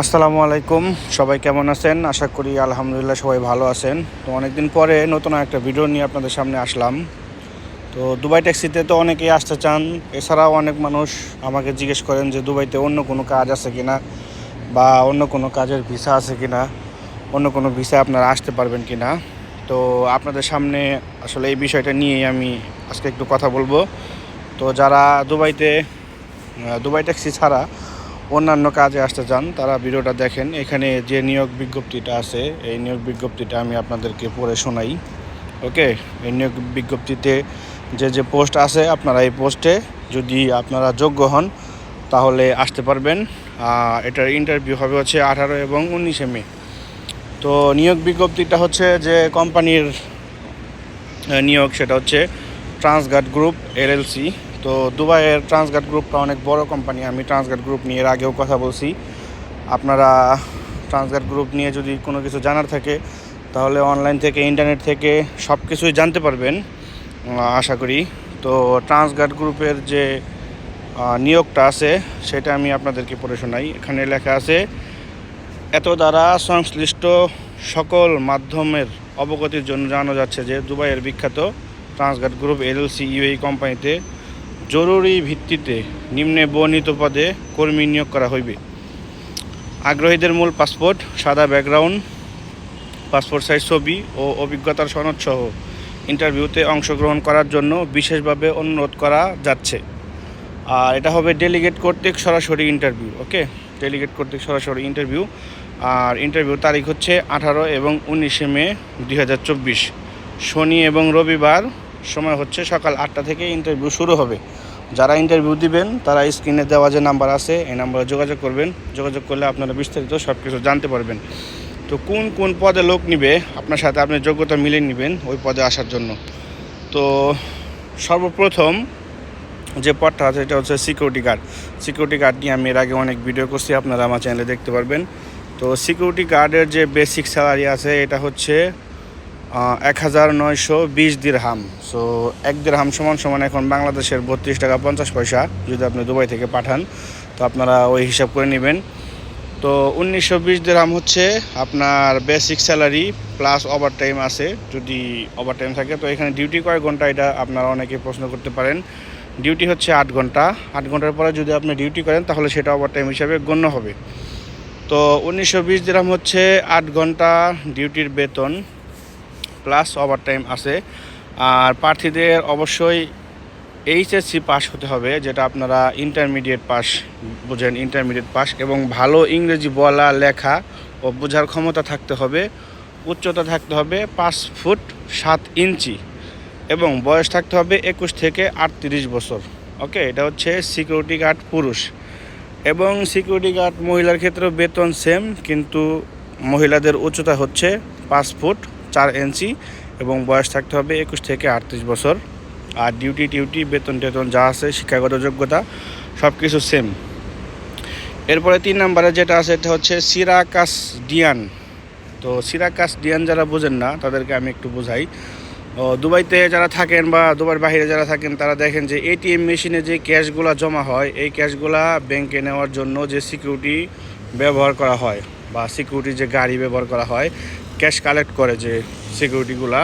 আসসালামু আলাইকুম। সবাই কেমন আছেন? আশা করি আলহামদুলিল্লাহ সবাই ভালো আছেন। তো অনেকদিন পরে নতুন একটা ভিডিও নিয়ে আপনাদের সামনে আসলাম। তো দুবাই ট্যাক্সিতে তো অনেকেই আসতে চান। এছাড়াও অনেক মানুষ আমাকে জিজ্ঞেস করেন যে, দুবাইতে অন্য কোনো কাজ আছে কি না বা অন্য কোনো কাজের ভিসা আছে কি না অন্য কোনো ভিসা আপনারা আসতে পারবেন কি না তো আপনাদের সামনে আসলে এই বিষয়টা নিয়েই আমি আজকে একটু কথা বলব। তো যারা দুবাইতে দুবাই ট্যাক্সি ছাড়া অন্যান্য কাজে আসতে চান, তারা ভিডিওটা দেখেন। এখানে যে নিয়োগ বিজ্ঞপ্তিটা আছে, এই নিয়োগ বিজ্ঞপ্তিটা আমি আপনাদেরকে পড়ে শোনাই, ওকে? এই নিয়োগ বিজ্ঞপ্তিতে যে যে পোস্ট আছে, আপনারা এই পোস্টে যদি আপনারা যোগ্য হন, তাহলে আসতে পারবেন। এটার ইন্টারভিউ হবে হচ্ছে আঠারো এবং উনিশে মে। তো নিয়োগ বিজ্ঞপ্তিটা হচ্ছে যে, কোম্পানির নিয়োগ, সেটা হচ্ছে ট্রান্সগার্ড গ্রুপ এলএলসি। তো দুবাইয়ের ট্রান্সগার্ড গ্রুপটা অনেক বড় কোম্পানি আমি ট্রান্সগার্ড গ্রুপ নিয়ে এর আগেও কথা বলছি। আপনারা ট্রান্সগার্ড গ্রুপ নিয়ে যদি কোনো কিছু জানার থাকে, তাহলে অনলাইন থেকে ইন্টারনেট থেকে সব কিছুই জানতে পারবেন আশা করি। তো ট্রান্সগার্ড গ্রুপের যে নিয়োগটা আছে, সেটা আমি আপনাদেরকে পড়ে শোনাই। এখানে লেখা আছে, এত দ্বারা সংশ্লিষ্ট সকল মাধ্যমের অবগতির জন্য জানা যাচ্ছে যে দুবাইয়ের বিখ্যাত ট্রান্সগার্ড গ্রুপ এলএলসি ইউএই কোম্পানিতে জরুরি ভিত্তিতে নিম্নে বর্ণিত পদে কর্মী নিয়োগ করা হইবে। আগ্রহীদের মূল পাসপোর্ট, সাদা ব্যাকগ্রাউন্ড, পাসপোর্ট সাইজ ছবি ও অভিজ্ঞতার সনদ সহ ইন্টারভিউতে অংশগ্রহণ করার জন্য বিশেষভাবে অনুরোধ করা যাচ্ছে। আর এটা হবে ডেলিগেট কর্তৃক সরাসরি ইন্টারভিউ, ওকে? ডেলিগেট কর্তৃক সরাসরি ইন্টারভিউ। আর ইন্টারভিউ তারিখ হচ্ছে আঠারো এবং উনিশে মে দু হাজার চব্বিশ। শনি এবং রবিবার সময় হচ্ছে সকাল আটটা থেকে ইন্টারভিউ শুরু হবে। যারা ইন্টারভিউ দিবেন, তারা স্ক্রিনে দেওয়া যে নাম্বার আছে, এই নাম্বারে যোগাযোগ করবেন। যোগাযোগ করলে আপনারা বিস্তারিত সব কিছু জানতে পারবেন। তো কোন কোন পদে লোক নিবে, আপনার সাথে আপনি যোগ্যতা মিলিয়ে নেবেন ওই পদে আসার জন্য। তো সর্বপ্রথম যে পদটা আছে, এটা হচ্ছে সিকিউরিটি গার্ড সিকিউরিটি গার্ড নিয়ে আমি এর আগে অনেক ভিডিও করছি, আপনারা আমার চ্যানেলে দেখতে পারবেন। তো সিকিউরিটি গার্ডের যে বেসিক স্যালারি আছে, এটা হচ্ছে এক হাজার নয়শো বিশ দিরহাম। সো এক দিরহাম সমান সমান এখন বাংলাদেশের বত্রিশ টাকা পঞ্চাশ পয়সা যদি আপনি দুবাই থেকে পাঠান, তো আপনারা ওই হিসাব করে নেবেন। তো, উনিশশো বিশ দিরহাম হচ্ছে আপনার basic salary plus over time আছে, যদি ওভার টাইম থাকে। তো, এখানে ডিউটি কয় ঘণ্টা, এটা আপনারা অনেকে প্রশ্ন করতে পারেন। ডিউটি হচ্ছে আট ঘণ্টা। আট ঘণ্টার পরে যদি আপনি ডিউটি করেন, তাহলে সেটা ওভার টাইম হিসাবে গণ্য হবে। তো, উনিশশো বিশ দিরহাম হচ্ছে আট ঘণ্টা ডিউটির বেতন। প্লাস ওভার টাইম আছে। আর প্রার্থীদের অবশ্যই এইচএসসি পাস হতে হবে, যেটা আপনারা ইন্টারমিডিয়েট পাস বুঝেন ইন্টারমিডিয়েট পাস এবং ভালো ইংরেজি বলা লেখা ও বোঝার ক্ষমতা থাকতে হবে, উচ্চতা থাকতে হবে পাঁচ ফুট সাত ইঞ্চি এবং বয়স থাকতে হবে একুশ থেকে আটত্রিশ বছর। ওকে এটা হচ্ছে সিকিউরিটি গার্ড পুরুষ। এবং সিকিউরিটি গার্ড মহিলার ক্ষেত্রেও বেতন সেম কিন্তু মহিলাদের উচ্চতা হচ্ছে পাঁচ ফুট চার ইঞ্চি এবং বয়স থাকতে হবে একুশ থেকে আটত্রিশ বছর। আর ডিউটি টিউটি বেতন টেতন যা আছে শিক্ষাগত যোগ্যতা সব কিছু সেম এরপরে তিন নম্বরে যেটা আছে এটা হচ্ছে সিরাকাস ডিয়ান তো সিরাকাস ডিয়ান যারা বোঝেন না তাদেরকে আমি একটু বোঝাই। ও, দুবাইতে যারা থাকেন বা দুবাইয়ের বাইরে যারা থাকেন তারা দেখেন যে এটিএম মেশিনে যে ক্যাশগুলো জমা হয় এই ক্যাশগুলা ব্যাংকে নেওয়ার জন্য যে সিকিউরিটি ব্যবহার করা হয় বা সিকিউরিটি যে গাড়ি ব্যবহার করা হয় ক্যাশ কালেক্ট করে যে সিকিউরিটিগুলা,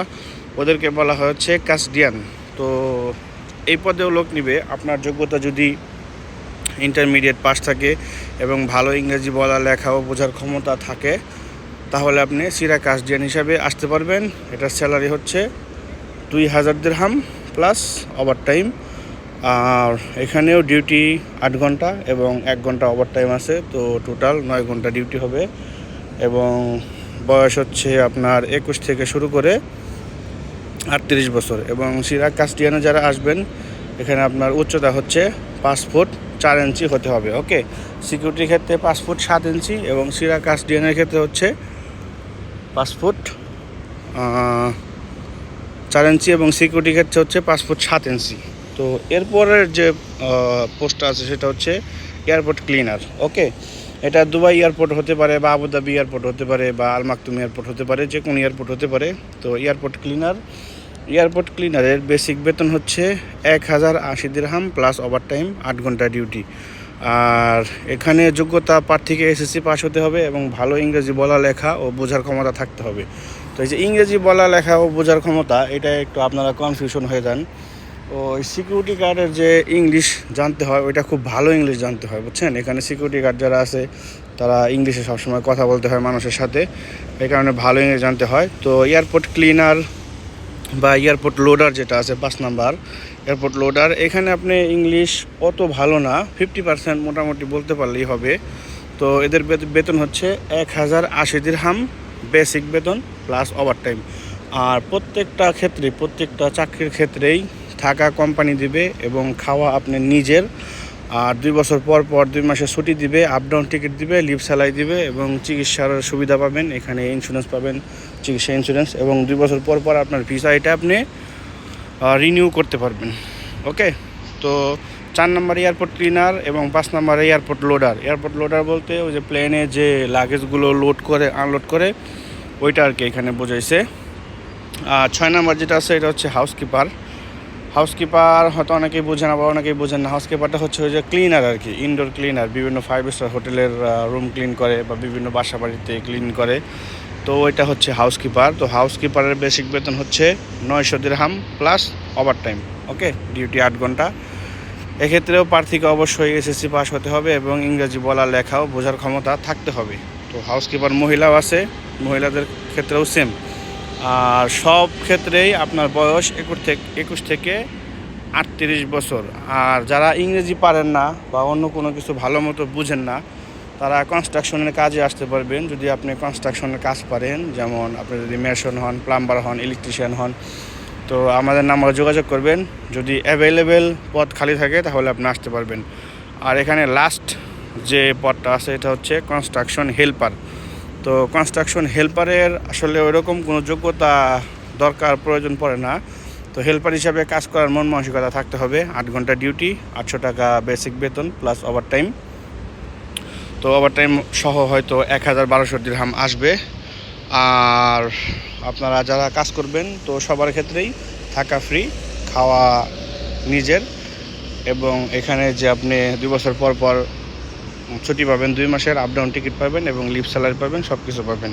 ওদেরকে বলা হচ্ছে কাস্ডিয়ান। তো এই পদেও লোক নিবে। আপনার যোগ্যতা যদি ইন্টারমিডিয়েট পাস থাকে এবং ভালো ইংরেজি বলা, লেখা ও বোঝার ক্ষমতা থাকে, তাহলে আপনি সিরা কাস্ডিয়ান হিসাবে আসতে পারবেন। এটার স্যালারি হচ্ছে দুই হাজার দেড়হাম প্লাস ওভার টাইম আর এখানেও ডিউটি আট ঘণ্টা এবং এক ঘণ্টা ওভার টাইম আছে, তো টোটাল নয় ঘণ্টা ডিউটি হবে। এবং বয়স হচ্ছে আপনার একুশ থেকে শুরু করে আটত্রিশ বছর এবং সিরাক কাস্টিয়ানে যারা আসবেন, এখানে আপনার উচ্চতা হচ্ছে পাঁচ ফুট চার ইঞ্চি হতে হবে, ওকে? সিকিউরিটির ক্ষেত্রে পাঁচ ফুট সাত ইঞ্চি এবং সিরাক কাস্টিয়ানের ক্ষেত্রে হচ্ছে পাঁচ ফুট চার ইঞ্চি এবং সিকিউরিটির ক্ষেত্রে হচ্ছে পাঁচ ফুট সাত ইঞ্চি। তো এরপরের যে পোস্টটা আছে সেটা হচ্ছে এয়ারপোর্ট ক্লিনার, ওকে? এটা দুবাই এয়ারপোর্ট হতে পারে বা আবুধাবি এয়ারপোর্ট হতে পারে বা আল মাকতুম এয়ারপোর্ট হতে পারে, যে কোনো এয়ারপোর্ট হতে পারে। তো এয়ারপোর্ট ক্লিনার, এয়ারপোর্ট ক্লিনারের বেসিক বেতন হচ্ছে এক হাজার আশি দিরহাম প্লাস ওভার টাইম আট ঘণ্টা ডিউটি। আর এখানে যোগ্যতা প্রার্থীকে এসএসসি পাস হতে হবে এবং ভালো ইংরেজি বলা লেখা ও বোঝার ক্ষমতা থাকতে হবে। তো এই যে ইংরেজি বলা লেখা ও বোঝার ক্ষমতা, এটা একটু আপনারা কনফিউশন হয়ে যান। ও সিকিউরিটি গার্ডের যে ইংলিশ জানতে হয়, ওইটা খুব ভালো ইংলিশ জানতে হয়, বুঝছেন? এখানে সিকিউরিটি গার্ড যারা আছে, তারা ইংলিশে সবসময় কথা বলতে হয় মানুষের সাথে। এই কারণে ভালো ইংলিশ জানতে হয়। তো এয়ারপোর্ট ক্লিনার বা এয়ারপোর্ট লোডার যেটা আছে পাঁচ নাম্বার এয়ারপোর্ট লোডার এখানে আপনি ইংলিশ অত ভালো না ফিফটি পার্সেন্ট মোটামুটি বলতে পারলেই হবে। তো এদের বেতন হচ্ছে এক হাজার আশি দিরহাম বেসিক বেতন প্লাস ওভার টাইম আর প্রত্যেকটা ক্ষেত্রে, প্রত্যেকটা চাকরির ক্ষেত্রেই থাকা কোম্পানি দিবে এবং খাওয়া আপনি নিজের। আর দুই বছর পর পর দুই মাসের ছুটি দিবে আপ ডাউন টিকিট দিবে লিভ স্যালাই দিবে এবং চিকিৎসার সুবিধা পাবেন। এখানে ইন্স্যুরেন্স পাবেন, চিকিৎসা ইন্স্যুরেন্স এবং দুই বছর পর পর আপনার ভিসা এটা আপনি রিনিউ করতে পারবেন। ওকে তো চার নম্বর এয়ারপোর্ট ক্লিনার এবং পাঁচ number airport loader airport loader বলতে ওই যে প্লেনে যে লাগেজগুলো লোড করে আনলোড করে, ওইটা আর কি এখানে বোঝাইছে। আর ছয় নম্বর যেটা আছে, এটা হচ্ছে হাউসকিপার হাউসকিপার হয়তো অনেকেই বোঝেন আবার অনেকেই বোঝেন না। হাউসকিপারটা হচ্ছে ওই যে ক্লিনার আর কি ইনডোর ক্লিনার বিভিন্ন ফাইভ স্টার হোটেলের রুম ক্লিন করে বা বিভিন্ন বাসা বাড়িতে ক্লিন করে। তো ওইটা হচ্ছে হাউসকিপার তো হাউসকিপারের বেসিক বেতন হচ্ছে নয়শো dirham plus overtime okay duty আট ঘণ্টা। এক্ষেত্রেও প্রার্থীকে অবশ্যই এসএসসি পাস হতে হবে এবং ইংরেজি বলা, লেখাও বোঝার ক্ষমতা থাকতে হবে। তো হাউসকিপার মহিলাও আছে, মহিলাদের ক্ষেত্রেও সেম আর সব ক্ষেত্রেই আপনার বয়স একুশ থেকে একুশ থেকে আটত্রিশ বছর। আর যারা ইংরেজি পারেন না বা অন্য কোনো কিছু ভালো মতো বুঝেন না, তারা কনস্ট্রাকশনের কাজে আসতে পারবেন। যদি আপনি কনস্ট্রাকশনের কাজ পারেন, যেমন আপনি যদি মেশন হন প্লাম্বার হন ইলেকট্রিশিয়ান হন, তো আমাদের নাম্বারে যোগাযোগ করবেন। যদি অ্যাভেলেবেল পদ খালি থাকে, তাহলে আপনি আসতে পারবেন। আর এখানে লাস্ট যে পদটা আছে, এটা হচ্ছে কনস্ট্রাকশন হেল্পার তো কনস্ট্রাকশন হেল্পারের আসলে ওইরকম কোনো যোগ্যতা দরকার, প্রয়োজন পড়ে না। তো হেল্পার হিসাবে কাজ করার মন মানসিকতা থাকতে হবে। আট ঘণ্টা ডিউটি আটশো টাকা বেসিক বেতন প্লাস ওভার টাইম তো ওভার টাইম সহ হয়তো এক হাজার বারোশো দিরহাম আসবে। আর আপনারা যারা কাজ করবেন, তো সবার ক্ষেত্রেই থাকা ফ্রি খাওয়া নিজের। এবং এখানে যে আপনি দুই বছর পর পর ছুটি পাবেন, দুই মাসের আপ ডাউন টিকিট পাবেন এবং লিভ স্যালারি পাবেন সব কিছু পাবেন।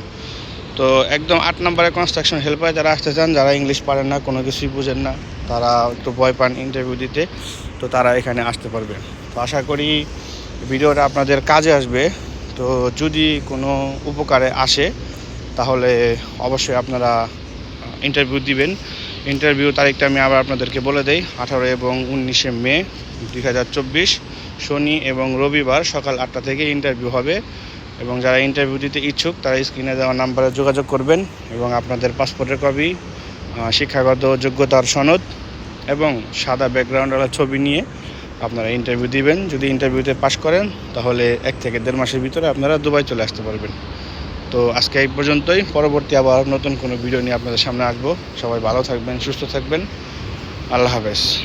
তো একদম আট নম্বরে কনস্ট্রাকশন হেল্পার যারা আসতে চান, যারা ইংলিশ পারেন না, কোনো কিছুই বুঝেন না, তারা একটু ভয় পান ইন্টারভিউ দিতে, তো তারা এখানে আসতে পারবে। তো আশা করি ভিডিওটা আপনাদের কাজে আসবে। তো যদি কোনো উপকারে আসে, তাহলে অবশ্যই আপনারা ইন্টারভিউ দিবেন। ইন্টারভিউ তারিখটা আমি আবার আপনাদেরকে বলে দেই, আঠারো এবং উনিশে মে দুই হাজার চব্বিশ, শনি এবং রবিবার সকাল আটটা থেকে ইন্টারভিউ হবে এবং যারা ইন্টারভিউ দিতে ইচ্ছুক তারা স্ক্রিনে দেওয়া নাম্বারে যোগাযোগ করবেন এবং আপনাদের পাসপোর্টের কপি শিক্ষাগত যোগ্যতার সনদ এবং সাদা ব্যাকগ্রাউন্ডওয়ালা ছবি নিয়ে আপনারা ইন্টারভিউ দিবেন। যদি ইন্টারভিউতে পাশ করেন তাহলে এক থেকে দেড় মাসের ভিতরে আপনারা দুবাই চলে আসতে পারবেন। তো আজকে এই পর্যন্তই। পরবর্তী আবার নতুন কোনো ভিডিও নিয়ে আপনাদের সামনে আসব। সবাই ভালো থাকবেন, সুস্থ থাকবেন। আল্লাহ হাফেজ।